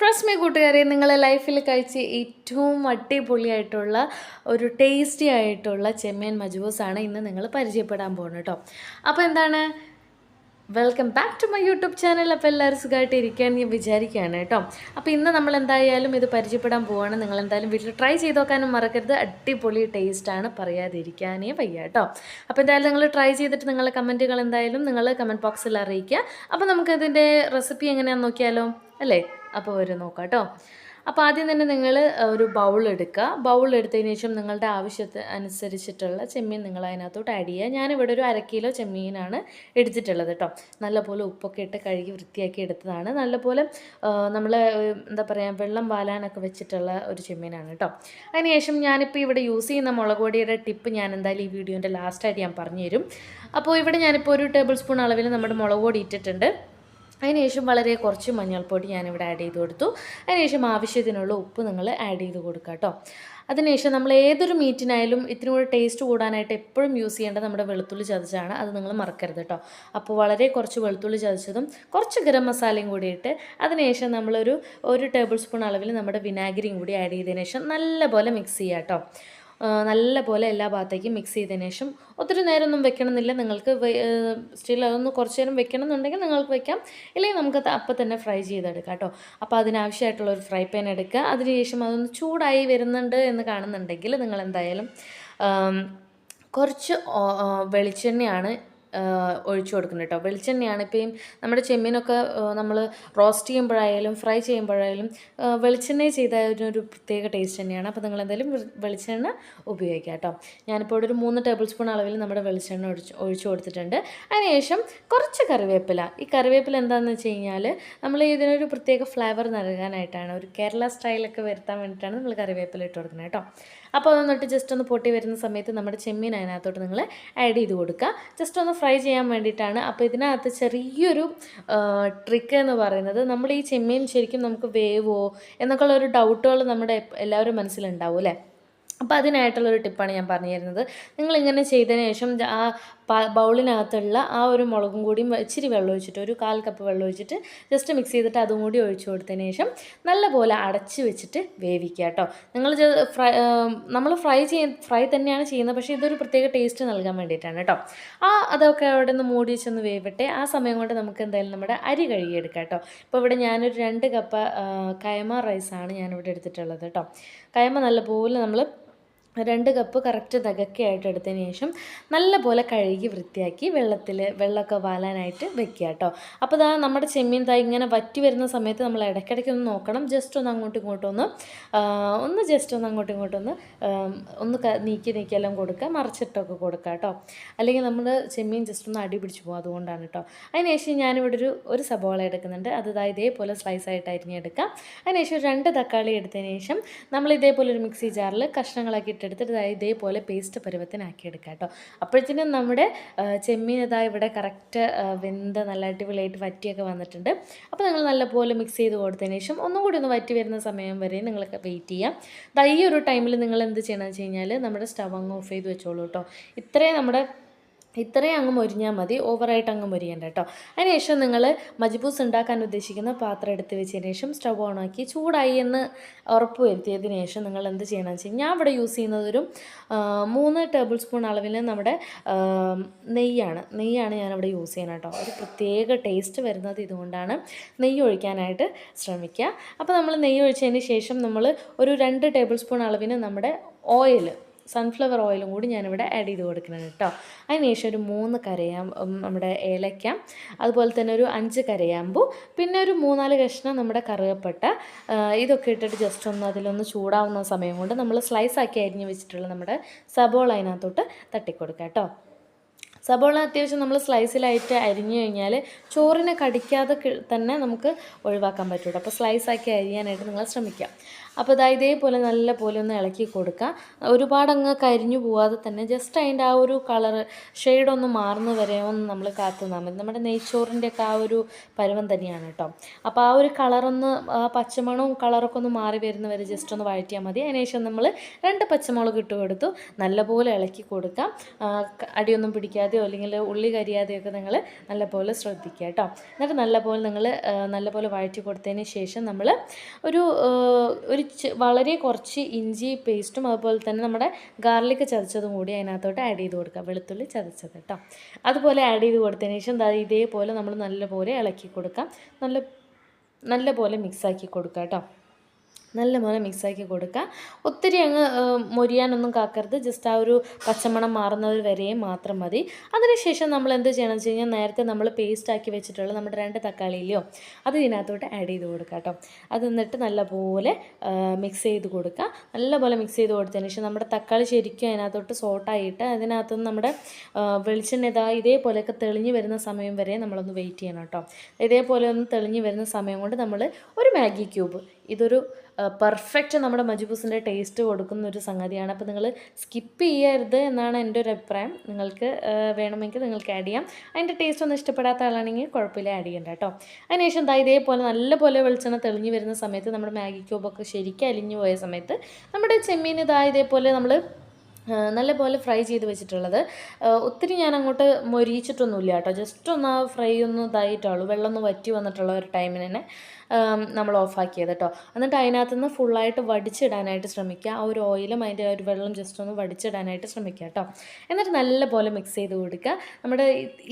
Trust me കൂട്ടുകാരെ നിങ്ങളെ ലൈഫിൽ കഴിച്ച ഏറ്റവും അടിപൊളിയായിട്ടുള്ള ഒരു ടേസ്റ്റി ആയിട്ടുള്ള ചെമ്മീൻ മജൂസാണ് ഇന്ന് നിങ്ങൾ പരിചയപ്പെടാൻ പോകുന്നത് കേട്ടോ അപ്പോൾ എന്താണ്? Welcome back to my YouTube channel അപ്പോൾ എല്ലാവരും സുഖമായിട്ട് ഇരിക്കാൻ ഞാൻ വിചാരിക്കുകയാണ് കേട്ടോ അപ്പോൾ ഇന്ന് നമ്മൾ എന്തായാലും ഇത് പരിചയപ്പെടാൻ പോവാണ്. നിങ്ങൾ എന്തായാലും വീട്ടിൽ ട്രൈ ചെയ്ത് നോക്കാനും മറക്കരുത്. അടിപൊളി ടേസ്റ്റാണ് പറയാതിരിക്കാനേ വയ്യ കേട്ടോ അപ്പോൾ എന്തായാലും നിങ്ങൾ ട്രൈ ചെയ്തിട്ട് നിങ്ങളെ കമന്റുകൾ എന്തായാലും നിങ്ങൾ കമന്റ് ബോക്സിൽ അറിയിക്കുക. അപ്പോൾ നമുക്കതിന്റെ റെസിപ്പി എങ്ങനെയാണെന്ന് നോക്കിയാലോ? അല്ലേ? അപ്പോൾ വരും നോക്കാം കേട്ടോ അപ്പോൾ ആദ്യം തന്നെ നിങ്ങൾ ഒരു ബൗൾ എടുക്കുക ബൗൾ എടുത്തതിന് ശേഷം നിങ്ങളുടെ ആവശ്യത്തിന് അനുസരിച്ചിട്ടുള്ള ചെമ്മീൻ നിങ്ങൾ അതിനകത്തോട്ട് ആഡ് ചെയ്യുക ഞാനിവിടെ ഒരു അര കിലോ ചെമ്മീനാണ് എടുത്തിട്ടുള്ളത് കേട്ടോ നല്ലപോലെ ഉപ്പൊക്കെ ഇട്ട് കഴുകി വൃത്തിയാക്കി എടുത്തതാണ്. നല്ലപോലെ നമ്മൾ എന്താ പറയുക വെള്ളം വാലാനൊക്കെ വെച്ചിട്ടുള്ള ഒരു ചെമ്മീനാണ് കേട്ടോ അതിനുശേഷം ഞാനിപ്പോൾ ഇവിടെ യൂസ് ചെയ്യുന്ന മുളക് പൊടിയുടെ ടിപ്പ് ഞാൻ എന്തായാലും ഈ വീഡിയോന്റെ ലാസ്റ്റായിട്ട് ഞാൻ പറഞ്ഞു തരും അപ്പോൾ ഇവിടെ ഞാനിപ്പോൾ ഒരു ടേബിൾ സ്പൂൺ അളവിൽ നമ്മുടെ മുളക് പൊടി ഇട്ടിട്ടുണ്ട്. അതിനുശേഷം വളരെ കുറച്ച് മഞ്ഞൾപ്പൊടി ഞാനിവിടെ ആഡ് ചെയ്ത് കൊടുത്തു. അതിനുശേഷം ആവശ്യത്തിനുള്ള ഉപ്പ് നിങ്ങൾ ആഡ് ചെയ്ത് കൊടുക്കുക കേട്ടോ അതിനുശേഷം നമ്മൾ ഏതൊരു മീറ്റിനായാലും ഇത്തിരി കൂടെ ടേസ്റ്റ് കൂടാനായിട്ട് എപ്പോഴും യൂസ് ചെയ്യേണ്ടത് നമ്മുടെ വെളുത്തുള്ളി ചതച്ചാണ്. അത് നിങ്ങൾ മറക്കരുത് കേട്ടോ അപ്പോൾ വളരെ കുറച്ച് വെളുത്തുള്ളി ചതച്ചതും കുറച്ച് ഗരം മസാലയും കൂടി ഇട്ട് അതിനുശേഷം നമ്മളൊരു ഒരു ടേബിൾ സ്പൂൺ അളവിൽ നമ്മുടെ വിനാഗിരിയും കൂടി ആഡ് ചെയ്തതിനു ശേഷം നല്ലപോലെ മിക്സ് ചെയ്യുക കേട്ടോ നല്ല പോലെ എല്ലാ ഭാഗത്തേക്കും മിക്സ് ചെയ്തതിന് ശേഷം ഒത്തിരി നേരമൊന്നും വെക്കണമെന്നില്ല. നിങ്ങൾക്ക് സ്റ്റിൽ അതൊന്ന് കുറച്ച് നേരം വെക്കണം എന്നുണ്ടെങ്കിൽ നിങ്ങൾക്ക് വെക്കാം. ഇല്ലെങ്കിൽ നമുക്ക് അപ്പം തന്നെ ഫ്രൈ ചെയ്തെടുക്കാം കേട്ടോ. അപ്പോൾ അതിനാവശ്യമായിട്ടുള്ള ഒരു ഫ്രൈ പാൻ എടുക്കുക. അതിനുശേഷം അതൊന്ന് ചൂടായി വരുന്നുണ്ട് എന്ന് കാണുന്നുണ്ടെങ്കിൽ നിങ്ങൾ എന്തായാലും കുറച്ച് വെളിച്ചെണ്ണയാണ് ഒഴിച്ചു കൊടുക്കുന്നത് കേട്ടോ. വെളിച്ചെണ്ണയാണ്. ഇപ്പം നമ്മുടെ ചെമ്മീനൊക്കെ നമ്മൾ റോസ്റ്റ് ചെയ്യുമ്പോഴായാലും ഫ്രൈ ചെയ്യുമ്പോഴായാലും വെളിച്ചെണ്ണ ചെയ്ത ഒരു പ്രത്യേക ടേസ്റ്റ് തന്നെയാണ്. അപ്പോൾ നിങ്ങൾ എന്തായാലും വെളിച്ചെണ്ണ ഉപയോഗിക്കുക കേട്ടോ. ഞാനിപ്പോൾ ഇവിടെ ഒരു മൂന്ന് ടേബിൾ സ്പൂൺ അളവിൽ നമ്മുടെ വെളിച്ചെണ്ണ ഒഴിച്ച് ഒഴിച്ചു കൊടുത്തിട്ടുണ്ട്. അതിനുശേഷം കുറച്ച് കറിവേപ്പില. ഈ കറിവേപ്പില എന്താണെന്ന് വെച്ച് കഴിഞ്ഞാൽ നമ്മൾ ഇതിനൊരു പ്രത്യേക ഫ്ലേവർ നൽകാനായിട്ടാണ്. ഒരു കേരള സ്റ്റൈലൊക്കെ വരുത്താൻ വേണ്ടിയിട്ടാണ് നമ്മൾ കറിവേപ്പില ഇട്ട് കൊടുക്കുന്നത് കേട്ടോ. അപ്പോൾ അതൊന്നിട്ട് ജസ്റ്റ് ഒന്ന് പൊട്ടി വരുന്ന സമയത്ത് നമ്മുടെ ചെമ്മീൻ അതിനകത്തോട്ട് നിങ്ങൾ ആഡ് ചെയ്ത് കൊടുക്കുക. ജസ്റ്റ് ഒന്ന് ഫ്രൈ ചെയ്യാൻ വേണ്ടിയിട്ടാണ്. അപ്പോൾ ഇതിനകത്ത് ചെറിയൊരു ട്രിക്ക് എന്ന് പറയുന്നത് നമ്മൾ ഈ ചെമ്മീൻ ശരിക്കും നമുക്ക് വേവോ എന്നൊക്കെയുള്ള ഒരു ഡൗട്ടുകൾ നമ്മുടെ എല്ലാവരും മനസ്സിലുണ്ടാവും അല്ലേ? അപ്പോൾ അതിനായിട്ടുള്ളൊരു ടിപ്പാണ് ഞാൻ പറഞ്ഞു തരുന്നത് നിങ്ങളിങ്ങനെ ചെയ്തതിന് ശേഷം ആ ബൗളിനകത്തുള്ള ആ ഒരു മുളകും കൂടിയും ഇച്ചിരി വെള്ളം ഒഴിച്ചിട്ട് ഒരു കാൽ കപ്പ് വെള്ളം ഒഴിച്ചിട്ട് ജസ്റ്റ് മിക്സ് ചെയ്തിട്ട് അതും കൂടി ഒഴിച്ചു കൊടുത്തതിന് ശേഷം നല്ലപോലെ അടച്ച് വെച്ചിട്ട് വേവിക്കുക കേട്ടോ. നിങ്ങൾ ഫ്രൈ നമ്മൾ ഫ്രൈ ചെയ്യ ഫ്രൈ തന്നെയാണ് ചെയ്യുന്നത്. പക്ഷേ ഇതൊരു പ്രത്യേക ടേസ്റ്റ് നൽകാൻ വേണ്ടിയിട്ടാണ് കേട്ടോ. ആ അതൊക്കെ അവിടെ നിന്ന് മൂടി വെച്ചൊന്ന് വേവട്ടെ. ആ സമയം കൊണ്ട് നമുക്ക് എന്തായാലും നമ്മുടെ അരി കഴുകിയെടുക്കാം കേട്ടോ. ഇപ്പോൾ ഇവിടെ ഞാനൊരു രണ്ട് കപ്പ് കയമ റൈസാണ് ഞാനിവിടെ എടുത്തിട്ടുള്ളത് കേട്ടോ. കയമ നല്ലപോലെ നമ്മൾ രണ്ട് കപ്പ് കറക്റ്റ് തകക്കയായിട്ട് എടുത്തതിന് ശേഷം നല്ലപോലെ കഴുകി വൃത്തിയാക്കി വെള്ളത്തിൽ വെള്ളമൊക്കെ വാലാനായിട്ട് വെക്കുക കേട്ടോ. അപ്പോൾ ഇതാ നമ്മുടെ ചെമ്മീൻ താ ഇങ്ങനെ വറ്റി വരുന്ന സമയത്ത് നമ്മൾ ഇടയ്ക്കിടയ്ക്ക് ഒന്ന് നോക്കണം. ജസ്റ്റ് ഒന്ന് അങ്ങോട്ടും ഇങ്ങോട്ടും ഒന്ന് ഒന്ന് ജസ്റ്റ് ഒന്ന് അങ്ങോട്ടും ഇങ്ങോട്ടും ഒന്ന് ഒന്ന് നീക്കി നീക്കിയെല്ലാം കൊടുക്കുക. മറിച്ചിട്ടൊക്കെ കൊടുക്കുക കേട്ടോ. അല്ലെങ്കിൽ നമ്മൾ ചെമ്മീൻ ജസ്റ്റ് ഒന്ന് അടി പിടിച്ച് പോകും അതുകൊണ്ടാണ് കേട്ടോ. അതിനുശേഷം ഞാനിവിടെ ഒരു ഒരു സബോള എടുക്കുന്നുണ്ട്. അത് ഇതാ ഇതേപോലെ സ്ലൈസ് ആയിട്ട് അരിഞ്ഞെടുക്കാം അതിനുശേഷം രണ്ട് തക്കാളി എടുത്തതിന് ശേഷം നമ്മൾ ഇതേപോലെ ഒരു മിക്സി ജാറിൽ കഷ്ണങ്ങളാക്കി ഇട്ടെടുത്തിട്ട് ഇതേപോലെ പേസ്റ്റ് പരുവത്തിനാക്കി എടുക്കുക കേട്ടോ. അപ്പോഴത്തേനും നമ്മുടെ ചെമ്മീൻ ഇതാ ഇവിടെ കറക്റ്റ് വെന്ത് നല്ല അടിപൊളിയായിട്ട് വറ്റിയൊക്കെ വന്നിട്ടുണ്ട്. അപ്പോൾ നിങ്ങൾ നല്ലപോലെ മിക്സ് ചെയ്ത് കൊടുത്തതിന് ശേഷം ഒന്നും കൂടി ഒന്ന് വറ്റി വരുന്ന സമയം വരെ നിങ്ങൾ വെയിറ്റ് ചെയ്യാം. ദാ ഈ ഒരു ടൈമിൽ നിങ്ങൾ എന്ത് ചെയ്യണമെന്ന് വെച്ച് കഴിഞ്ഞാൽ നമ്മുടെ സ്റ്റവ് അങ്ങ് ഓഫ് ചെയ്ത് വെച്ചോളൂ കേട്ടോ. ഇത്രയും നമ്മുടെ ഇത്രയും അങ്ങ് മൊരിഞ്ഞാൽ മതി. ഓവറായിട്ട് അങ്ങ് മൊരിയണ്ട കേട്ടോ. അതിനുശേഷം നിങ്ങൾ മജ്ബൂസ് ഉണ്ടാക്കാൻ ഉദ്ദേശിക്കുന്ന പാത്രം എടുത്ത് വെച്ചതിന് ശേഷം സ്റ്റവ് ഓണാക്കി ചൂടായി എന്ന് ഉറപ്പ് വരുത്തിയതിന് ശേഷം നിങ്ങൾ എന്ത് ചെയ്യണമെന്ന് വെച്ചാൽ ഞാൻ ഇവിടെ യൂസ് ചെയ്യുന്നത് ഒരു മൂന്ന് ടേബിൾ സ്പൂൺ അളവിൽ നമ്മുടെ നെയ്യാണ്. നെയ്യാണ് ഞാനിവിടെ യൂസ് ചെയ്യുന്നത് കേട്ടോ. ഒരു പ്രത്യേക ടേസ്റ്റ് വരുന്നത് ഇതുകൊണ്ടാണ് നെയ്യ് ഒഴിക്കാനായിട്ട് ശ്രമിക്കുക. അപ്പോൾ നമ്മൾ നെയ്യ് ഒഴിച്ചതിന് ശേഷം നമ്മൾ ഒരു രണ്ട് ടേബിൾ സ്പൂൺ അളവിന് നമ്മുടെ ഓയിൽ സൺഫ്ലവർ ഓയിലും കൂടി ഞാനിവിടെ ആഡ് ചെയ്ത് കൊടുക്കുന്നത് കേട്ടോ അതിനുശേഷം ഒരു മൂന്ന് കരയാം നമ്മുടെ ഏലക്ക. അതുപോലെ തന്നെ ഒരു അഞ്ച് കരയാമ്പു. പിന്നെ ഒരു മൂന്നാൽ കഷ്ണം നമ്മുടെ കറുകപ്പട്ട ഇതൊക്കെ ഇട്ടിട്ട് ജസ്റ്റ് ഒന്ന് അതിലൊന്ന് ചൂടാവുന്ന സമയം കൊണ്ട് നമ്മൾ സ്ലൈസ് ആക്കി അരിഞ്ഞ് വെച്ചിട്ടുള്ള നമ്മുടെ സബോള അതിനകത്തോട്ട് തട്ടിക്കൊടുക്കാം കേട്ടോ സബോള അത്യാവശ്യം നമ്മൾ സ്ലൈസിലായിട്ട് അരിഞ്ഞു കഴിഞ്ഞാൽ ചോറിനെ കടിക്കാതെ തന്നെ നമുക്ക് ഒഴിവാക്കാൻ പറ്റുള്ളൂ അപ്പോൾ സ്ലൈസാക്കി അരിയാനായിട്ട് നിങ്ങൾ ശ്രമിക്കുക അപ്പോൾ ഇതാ ഇതേപോലെ നല്ല പോലെ ഒന്ന് ഇളക്കി കൊടുക്കുക ഒരുപാട് അങ്ങ് കരിഞ്ഞു പോവാതെ തന്നെ ജസ്റ്റ് അതിന്റെ ആ ഒരു കളർ ഷെയ്ഡൊന്ന് മാറുന്ന വരെ ഒന്ന് നമ്മൾ കാത്തുനിന്നാൽ മതി. നമ്മുടെ നെയ്ച്ചോറിന്റെ ഒക്കെ ആ ഒരു പരുവം തന്നെയാണ് കേട്ടോ. അപ്പോൾ ആ ഒരു കളറൊന്ന് പച്ചമണവും കളറൊക്കെ ഒന്ന് മാറി വരുന്ന വരെ ജസ്റ്റ് ഒന്ന് വഴറ്റിയാൽ മതി. അതിനുശേഷം നമ്മൾ രണ്ട് പച്ചമുളക് ഇട്ട് കൊടുത്തു. നല്ലപോലെ ഇളക്കി കൊടുക്കാം. അടിയൊന്നും പിടിക്കാതെയോ അല്ലെങ്കിൽ ഉള്ളി കരിയാതെയോ ഒക്കെ നിങ്ങൾ നല്ലപോലെ ശ്രദ്ധിക്കുക കേട്ടോ. എന്നിട്ട് നല്ലപോലെ നിങ്ങൾ നല്ലപോലെ വഴറ്റി കൊടുത്തതിന് ശേഷം നമ്മൾ ഒരു ഒരു വളരെ കുറച്ച് ഇഞ്ചി പേസ്റ്റും അതുപോലെ തന്നെ നമ്മുടെ ഗാർലിക് ചതച്ചതും കൂടി അതിനകത്തോട്ട് ആഡ് ചെയ്ത് കൊടുക്കുക. വെളുത്തുള്ളി ചതച്ചത് കേട്ടോ. അതുപോലെ ആഡ് ചെയ്ത് കൊടുത്തതിന് ശേഷം ഇതേപോലെ നമ്മൾ നല്ലപോലെ ഇളക്കി കൊടുക്കാം. നല്ല നല്ലപോലെ മിക്സാക്കി കൊടുക്കുക കേട്ടോ. നല്ലപോലെ മിക്സാക്കി കൊടുക്കുക ഒത്തിരി അങ്ങ് മൊരിയാനൊന്നും കാക്കരുത്. ജസ്റ്റ് ആ ഒരു പച്ചമണം മാറുന്നത് വരെയും മാത്രം മതി. അതിനുശേഷം നമ്മൾ എന്ത് ചെയ്യണം വെച്ച് കഴിഞ്ഞാൽ നേരത്തെ നമ്മൾ പേസ്റ്റ് ആക്കി വെച്ചിട്ടുള്ള നമ്മുടെ രണ്ട് തക്കാളിയിലെയോ അത് ഇതിനകത്തോട്ട് ആഡ് ചെയ്ത് കൊടുക്കുക കേട്ടോ. അത് എന്നിട്ട് നല്ലപോലെ മിക്സ് ചെയ്ത് കൊടുക്കുക നല്ലപോലെ മിക്സ് ചെയ്ത് കൊടുത്തതിന് ശേഷം നമ്മുടെ തക്കാളി ശരിക്കും അതിനകത്തോട്ട് സോട്ടായിട്ട് അതിനകത്തുനിന്ന് നമ്മുടെ വെളിച്ചെണ്ണ ഇതാ ഇതേപോലെയൊക്കെ തെളിഞ്ഞ് വരുന്ന സമയം വരെ നമ്മളൊന്ന് വെയിറ്റ് ചെയ്യണം കേട്ടോ. ഇതേപോലെ ഒന്ന് തെളിഞ്ഞ് വരുന്ന സമയം കൊണ്ട് നമ്മൾ ഒരു മാഗി ക്യൂബ് ഇതൊരു പെർഫെക്റ്റ് നമ്മുടെ മജുബൂസിന്റെ ടേസ്റ്റ് കൊടുക്കുന്ന ഒരു സംഗതിയാണ്. അപ്പോൾ നിങ്ങൾ സ്കിപ്പ് ചെയ്യരുത് എന്നാണ് എന്റെ ഒരു അഭിപ്രായം. നിങ്ങൾക്ക് വേണമെങ്കിൽ നിങ്ങൾക്ക് ആഡ് ചെയ്യാം. അതിന്റെ ടേസ്റ്റ് ഒന്നും ഇഷ്ടപ്പെടാത്ത ആളാണെങ്കിൽ കുഴപ്പമില്ല ആഡ് ചെയ്യണ്ട കേട്ടോ. അതിനുശേഷം ദാ ഇതേപോലെ നല്ലപോലെ വെളിച്ചെണ്ണ തെളിഞ്ഞു വരുന്ന സമയത്ത് നമ്മുടെ മാഗി ക്യൂബൊക്കെ ശരിക്കും അലിഞ്ഞു പോയ സമയത്ത് നമ്മുടെ ചെമ്മീൻ ഇതാ ഇതേപോലെ നമ്മൾ നല്ലപോലെ ഫ്രൈ ചെയ്ത് വെച്ചിട്ടുള്ളത്. ഒത്തിരി ഞാൻ അങ്ങോട്ട് മൊരിയിച്ചിട്ടൊന്നുമില്ല കേട്ടോ. ജസ്റ്റ് ഒന്ന് ആ ഫ്രൈ ഒന്ന് ഇതായിട്ടുള്ളൂ വെള്ളം ഒന്ന് വറ്റി വന്നിട്ടുള്ള ഒരു ടൈമിന് തന്നെ. നമ്മൾ ഓഫാക്കിയത് കേട്ടോ എന്നിട്ട് അതിനകത്ത് നിന്ന് ഫുള്ളായിട്ട് വടിച്ചിടാനായിട്ട് ശ്രമിക്കുക. ആ ഒരു ഓയിലും അതിന്റെ ഒരു വെള്ളം ജസ്റ്റ് ഒന്ന് വടിച്ചിടാനായിട്ട് ശ്രമിക്കുക കേട്ടോ എന്നിട്ട് നല്ല പോലെ മിക്സ് ചെയ്ത് കൊടുക്കുക. നമ്മുടെ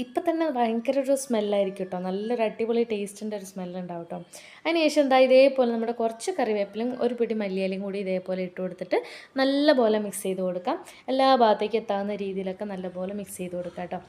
ഇപ്പം തന്നെ ഭയങ്കര ഒരു സ്മെല്ലായിരിക്കും കേട്ടോ നല്ലൊരു അടിപൊളി ടേസ്റ്റിന്റെ ഒരു സ്മെല്ലുണ്ടാവും കേട്ടോ അതിനുശേഷം എന്താ ഇതേപോലെ നമ്മുടെ കുറച്ച് കറിവേപ്പിലും ഒരു പിടി മല്ലിയിലും കൂടി ഇതേപോലെ ഇട്ട് കൊടുത്തിട്ട് നല്ല പോലെ മിക്സ് ചെയ്ത് കൊടുക്കാം. എല്ലാ ഭാഗത്തേക്ക് എത്താവുന്ന രീതിയിലൊക്കെ നല്ലപോലെ മിക്സ് ചെയ്ത് കൊടുക്കാം കേട്ടോ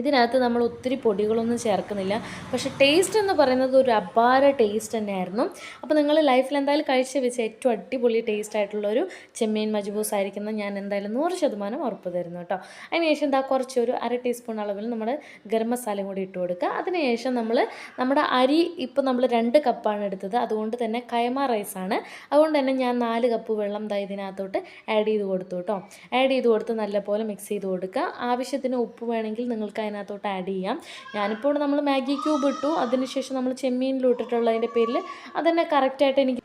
ഇതിനകത്ത് നമ്മൾ ഒത്തിരി പൊടികളൊന്നും ചേർക്കുന്നില്ല. പക്ഷെ ടേസ്റ്റ് എന്ന് പറയുന്നത് ഒരു അപാര ടേസ്റ്റ് തന്നെയായിരുന്നു. അപ്പോൾ നിങ്ങൾ ലൈഫിൽ എന്തായാലും കഴിച്ച് വെച്ച ഏറ്റവും അടിപൊളി ടേസ്റ്റ് ആയിട്ടുള്ളൊരു ചെമ്മീൻ മജ്ബൂസ് ആയിരിക്കുന്നത് ഞാൻ എന്തായാലും നൂറ് ശതമാനം ഉറപ്പ് തരുന്നു കേട്ടോ. അതിനുശേഷം എന്താ കുറച്ചൊരു അര ടീസ്പൂൺ അളവിൽ നമ്മൾ ഗരം മസാലയും കൂടി ഇട്ട് കൊടുക്കുക. അതിനുശേഷം നമ്മൾ നമ്മുടെ അരി ഇപ്പോൾ നമ്മൾ രണ്ട് കപ്പാണ് എടുത്തത്. അതുകൊണ്ട് തന്നെ കൈമ റൈസാണ് അതുകൊണ്ട് തന്നെ ഞാൻ നാല് കപ്പ് വെള്ളം ദാ ഇതിനകത്തോട്ട് ആഡ് ചെയ്ത് കൊടുത്തു കേട്ടോ. ആഡ് ചെയ്ത് കൊടുത്ത് നല്ലപോലെ മിക്സ് ചെയ്ത് കൊടുക്കുക. ആവശ്യത്തിന് ഉപ്പ് വേണമെങ്കിൽ നിങ്ങൾക്ക് അതിനകത്തോട്ട് ആഡ് ചെയ്യാം. ഞാനിപ്പോൾ നമ്മൾ മാഗി ക്യൂബ് ഇട്ടു. അതിനുശേഷം നമ്മൾ ചെമ്മീനിലോട്ടിട്ടുള്ളതിന്റെ പേരിൽ. അതന്നെ കറക്റ്റായിട്ട് എനിക്ക്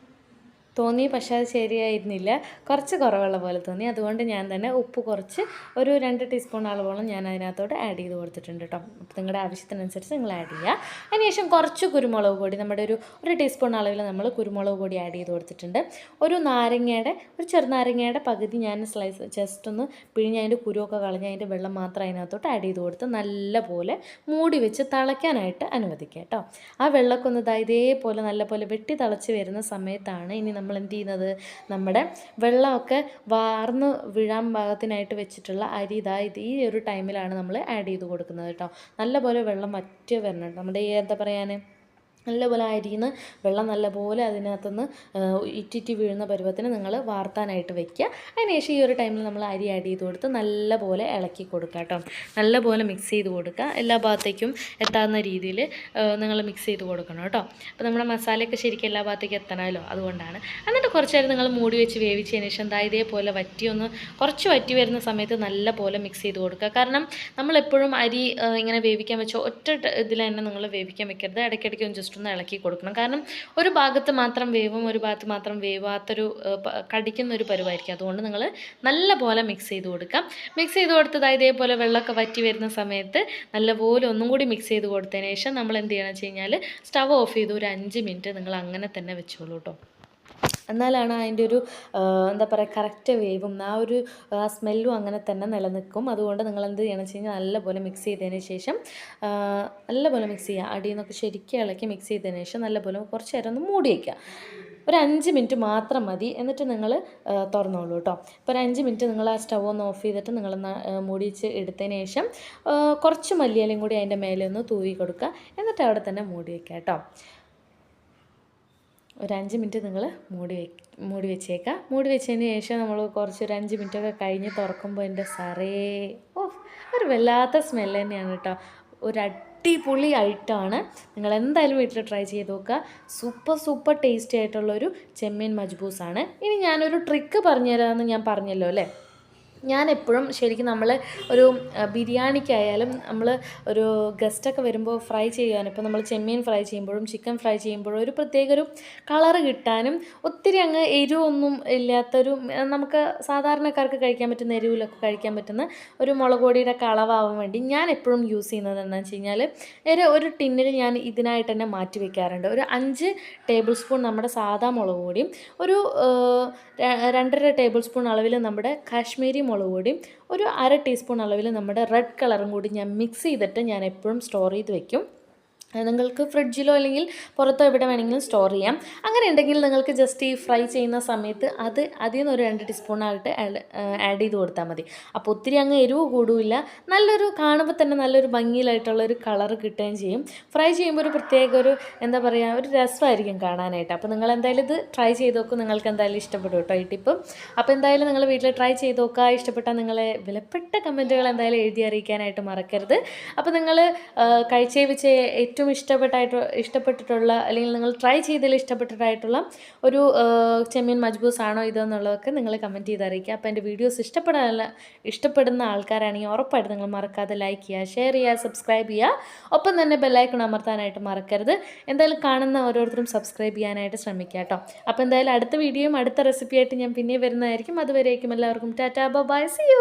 തോന്നി പക്ഷേ അത് ശരിയായിരുന്നില്ല. കുറച്ച് കുറവുള്ള പോലെ തോന്നി. അതുകൊണ്ട് ഞാൻ തന്നെ ഉപ്പ് കുറച്ച് ഒരു രണ്ട് ടീസ്പൂൺ അളവോളം ഞാൻ അതിനകത്തോട്ട് ആഡ് ചെയ്ത് കൊടുത്തിട്ടുണ്ട് കേട്ടോ അപ്പോൾ നിങ്ങളുടെ ആവശ്യത്തിനനുസരിച്ച് നിങ്ങൾ ആഡ് ചെയ്യുക അതിനുശേഷം കുറച്ച് കുരുമുളക് പൊടി നമ്മുടെ ഒരു ഒരു ടീസ്പൂൺ അളവിൽ നമ്മൾ കുരുമുളക് പൊടി ആഡ് ചെയ്ത് കൊടുത്തിട്ടുണ്ട്. ഒരു നാരങ്ങയുടെ ഒരു ചെറുനാരങ്ങയുടെ പകുതി ഞാൻ സ്ലൈസ് ജസ്റ്റ് ഒന്ന് പിഴിഞ്ഞ് അതിന്റെ കുരുവൊക്കെ കളഞ്ഞ് അതിന്റെ വെള്ളം മാത്രം അതിനകത്തോട്ട് ആഡ് ചെയ്ത് കൊടുത്ത് നല്ലപോലെ മൂടി വെച്ച് തിളയ്ക്കാനായിട്ട് അനുവദിക്കുക കേട്ടോ ആ വെള്ളമൊക്കെ ഒന്ന് ഇതേപോലെ നല്ലപോലെ വെട്ടി തിളച്ച് വരുന്ന സമയത്താണ് ഇനി നമ്മൾ എന്ത് ചെയ്യുന്നത് നമ്മുടെ വെള്ളമൊക്കെ വാർന്ന് വീഴാൻ പാകത്തിനായിട്ട് വെച്ചിട്ടുള്ള അരി ഇതാ ഇത് ഈ ഒരു ടൈമിലാണ് നമ്മൾ ആഡ് ചെയ്ത് കൊടുക്കുന്നത് കേട്ടോ. നല്ലപോലെ വെള്ളം വറ്റി വരണം. നമ്മുടെ ഈ എന്താ പറയാൻ നല്ലപോലെ അരിന്ന് വെള്ളം നല്ലപോലെ അതിനകത്തുനിന്ന് ഇറ്റിറ്റി വീഴുന്ന പരുവത്തിന് നിങ്ങൾ വാർത്താനായിട്ട് വെക്കുക അതിനുശേഷം ഈ ഒരു ടൈമിൽ നമ്മൾ അരി ആഡ് ചെയ്ത് കൊടുത്ത് നല്ലപോലെ ഇളക്കി കൊടുക്കുക കേട്ടോ. നല്ലപോലെ മിക്സ് ചെയ്ത് കൊടുക്കുക. എല്ലാ ഭാഗത്തേക്കും എത്താവുന്ന രീതിയിൽ നിങ്ങൾ മിക്സ് ചെയ്ത് കൊടുക്കണം കേട്ടോ. അപ്പോൾ നമ്മുടെ മസാലയൊക്കെ ശരിക്കും എല്ലാ ഭാഗത്തേക്കും എത്തണമല്ലോ അതുകൊണ്ടാണ്. എന്നിട്ട് കുറച്ച് നേരം നിങ്ങൾ മൂടി വെച്ച് വേവിച്ചതിന് ശേഷം ദാ ഇതേപോലെ വറ്റി ഒന്ന് കുറച്ച് വറ്റി വരുന്ന സമയത്ത് നല്ലപോലെ മിക്സ് ചെയ്ത് കൊടുക്കുക. കാരണം നമ്മളെപ്പോഴും അരി ഇങ്ങനെ വേവിക്കാൻ വെച്ച ഒറ്റ ഇതിൽ തന്നെ നിങ്ങൾ വേവിക്കാൻ വെക്കരുത്. ഇടയ്ക്കിടയ്ക്ക് ഒന്ന് ജസ്റ്റ് ഒന്ന് ഇളക്കി കൊടുക്കണം. കാരണം ഒരു ഭാഗത്ത് മാത്രം വേവും ഒരു ഭാഗത്ത് മാത്രം വേവാത്തൊരു കടിക്കുന്ന ഒരു പരുവായിരിക്കും. അതുകൊണ്ട് നിങ്ങൾ നല്ല പോലെ മിക്സ് ചെയ്ത് കൊടുക്കാം. മിക്സ് ചെയ്ത് കൊടുത്തതായി ഇതേപോലെ വെള്ളമൊക്കെ വറ്റി വരുന്ന സമയത്ത് നല്ലപോലെ ഒന്നും കൂടി മിക്സ് ചെയ്ത് കൊടുത്തതിന് ശേഷം നമ്മൾ എന്ത് ചെയ്യണം വെച്ച് കഴിഞ്ഞാൽ സ്റ്റവ് ഓഫ് ചെയ്ത് ഒരു അഞ്ച് മിനിറ്റ് നിങ്ങൾ അങ്ങനെ തന്നെ വെച്ചോളൂ കേട്ടോ എന്നാലാണ് അതിന്റെ ഒരു എന്താ പറയുക കറക്റ്റ് വേവും. ആ ഒരു ആ സ്മെല്ലും അങ്ങനെ തന്നെ നിലനിൽക്കും. അതുകൊണ്ട് നിങ്ങൾ എന്ത് ചെയ്യണം വെച്ച് കഴിഞ്ഞാൽ നല്ലപോലെ മിക്സ് ചെയ്തതിന് ശേഷം നല്ലപോലെ മിക്സ് ചെയ്യുക. അടിയിൽ നിന്നൊക്കെ ശരിക്കും ഇളക്കി മിക്സ് ചെയ്തതിന് ശേഷം നല്ലപോലെ കുറച്ച് നേരം ഒന്ന് മൂടി വയ്ക്കുക ഒരു അഞ്ച് മിനിറ്റ് മാത്രം മതി. എന്നിട്ട് നിങ്ങൾ തുറന്നോളൂ കേട്ടോ അപ്പോൾ ഒരു അഞ്ച് മിനിറ്റ് നിങ്ങൾ ആ സ്റ്റവ് ഒന്ന് ഓഫ് ചെയ്തിട്ട് നിങ്ങൾ മൂടി വെച്ച് എടുത്തതിന് ശേഷം കുറച്ച് മല്ലിയിലയും കൂടി അതിന്റെ മേലെ ഒന്ന് തൂവി കൊടുക്കുക. എന്നിട്ട് അവിടെ തന്നെ മൂടി വയ്ക്കുക കേട്ടോ ഒരു അഞ്ച് മിനിറ്റ് നിങ്ങൾ മൂടി വെ മൂടി വെച്ചേക്കാം. മൂടി വെച്ചതിന് ശേഷം നമ്മൾ കുറച്ച് ഒരു അഞ്ച് മിനിറ്റൊക്കെ കഴിഞ്ഞ് തുറക്കുമ്പോൾ എന്റെ സറേ ഓ ഒരു വല്ലാത്ത സ്മെല്ല് തന്നെയാണ് കേട്ടോ ഒരു അടിപൊളി ഐറ്റമാണ് നിങ്ങൾ എന്തായാലും വീട്ടിൽ ട്രൈ ചെയ്ത് നോക്കുക സൂപ്പർ സൂപ്പർ ടേസ്റ്റി ആയിട്ടുള്ളൊരു ചെമ്മീൻ മജ്ബൂസാണ്. ഇനി ഞാനൊരു ട്രിക്ക് പറഞ്ഞുതരാമെന്ന് ഞാൻ പറഞ്ഞല്ലോ അല്ലേ? ഞാൻ എപ്പോഴും ശരിക്കും നമ്മൾ ഒരു ബിരിയാണിക്കായാലും നമ്മൾ ഒരു ഗസ്റ്റൊക്കെ വരുമ്പോൾ ഫ്രൈ ചെയ്യാൻ ഇപ്പോൾ നമ്മൾ ചെമ്മീൻ ഫ്രൈ ചെയ്യുമ്പോഴും ചിക്കൻ ഫ്രൈ ചെയ്യുമ്പോഴും ഒരു പ്രത്യേക ഒരു കളറ് കിട്ടാനും ഒത്തിരി അങ്ങ് എരിവൊന്നും ഇല്ലാത്തൊരു നമുക്ക് സാധാരണക്കാർക്ക് കഴിക്കാൻ പറ്റുന്ന എരിവിലൊക്കെ കഴിക്കാൻ പറ്റുന്ന ഒരു മുളക് പൊടിയുടെ കളവാവാൻ വേണ്ടി ഞാൻ എപ്പോഴും യൂസ് ചെയ്യുന്നത് എന്താണെന്ന് വെച്ച് കഴിഞ്ഞാൽ ഒരു ഒരു ടിന്നിൽ ഞാൻ ഇതിനായിട്ട് തന്നെ മാറ്റി വെക്കാറുണ്ട്. ഒരു അഞ്ച് ടേബിൾ സ്പൂൺ നമ്മുടെ സാധാ മുളക് പൊടിയും ഒരു രണ്ടര ടേബിൾ സ്പൂൺ അളവിൽ നമ്മുടെ കാശ്മീരി മുളക് പൊടിയും ഒരു അര ടീസ്പൂൺ അളവിൽ നമ്മുടെ റെഡ് കളറും കൂടി ഞാൻ മിക്സ് ചെയ്തിട്ട് ഞാൻ എപ്പോഴും സ്റ്റോർ ചെയ്ത് വെക്കും. നിങ്ങൾക്ക് ഫ്രിഡ്ജിലോ അല്ലെങ്കിൽ പുറത്തോ എവിടെ വേണമെങ്കിലും സ്റ്റോർ ചെയ്യാം. അങ്ങനെ ഉണ്ടെങ്കിൽ നിങ്ങൾക്ക് ജസ്റ്റ് ഈ ഫ്രൈ ചെയ്യുന്ന സമയത്ത് അത് അതിൽ നിന്ന് ഒരു രണ്ട് ടീസ്പൂണായിട്ട് ആഡ് ചെയ്ത് കൊടുത്താൽ മതി. അപ്പോൾ ഒത്തിരി അങ്ങ് എരിവ് കൂടുമില്ല. നല്ലൊരു കാണുമ്പോൾ തന്നെ നല്ലൊരു ഭംഗിയിലായിട്ടുള്ള ഒരു കളർ കിട്ടുകയും ചെയ്യും. ഫ്രൈ ചെയ്യുമ്പോൾ ഒരു പ്രത്യേക ഒരു എന്താ പറയുക ഒരു രസമായിരിക്കും കാണാനായിട്ട്. അപ്പോൾ നിങ്ങൾ എന്തായാലും ഇത് ട്രൈ ചെയ്ത് നോക്കും. നിങ്ങൾക്ക് എന്തായാലും ഇഷ്ടപ്പെടും കേട്ടോ ഈ ടിപ്പ് അപ്പോൾ എന്തായാലും നിങ്ങൾ വീട്ടിൽ ട്രൈ ചെയ്ത് നോക്കുക. ഇഷ്ടപ്പെട്ടാൽ നിങ്ങളെ വിലപ്പെട്ട കമന്റുകൾ എന്തായാലും എഴുതി അറിയിക്കാനായിട്ട് മറക്കരുത്. അപ്പോൾ നിങ്ങൾ കഴിച്ചേ വെച്ച് ഏറ്റവും ഇഷ്ടപ്പെട്ടായിട്ട് ഇഷ്ടപ്പെട്ടിട്ടുള്ള അല്ലെങ്കിൽ നിങ്ങൾ ട്രൈ ചെയ്തതിൽ ഇഷ്ടപ്പെട്ടിട്ടായിട്ടുള്ള ഒരു ചെമ്മീൻ മജ്ബൂസ് ആണോ ഇതെന്നുള്ളതൊക്കെ നിങ്ങൾ കമന്റ് ചെയ്ത് അറിയിക്കുക അപ്പോൾ എന്റെ വീഡിയോസ് ഇഷ്ടപ്പെടാനുള്ള ഇഷ്ടപ്പെടുന്ന ആൾക്കാരാണെങ്കിൽ ഉറപ്പായിട്ട് നിങ്ങൾ മറക്കാതെ ലൈക്ക് ചെയ്യുക ഷെയർ ചെയ്യുക സബ്സ്ക്രൈബ് ചെയ്യുക. ഒപ്പം തന്നെ ബെല്ലൈക്കൺ അമർത്താനായിട്ട് മറക്കരുത്. എന്തായാലും കാണുന്ന ഓരോരുത്തരും സബ്സ്ക്രൈബ് ചെയ്യാനായിട്ട് ശ്രമിക്കുക കേട്ടോ. അപ്പോൾ എന്തായാലും അടുത്ത വീഡിയോയും അടുത്ത റെസിപ്പിയായിട്ട് ഞാൻ പിന്നെ വരുന്നതായിരിക്കും. അതുവരേക്കും എല്ലാവർക്കും ടാറ്റാ ബൈ സി യു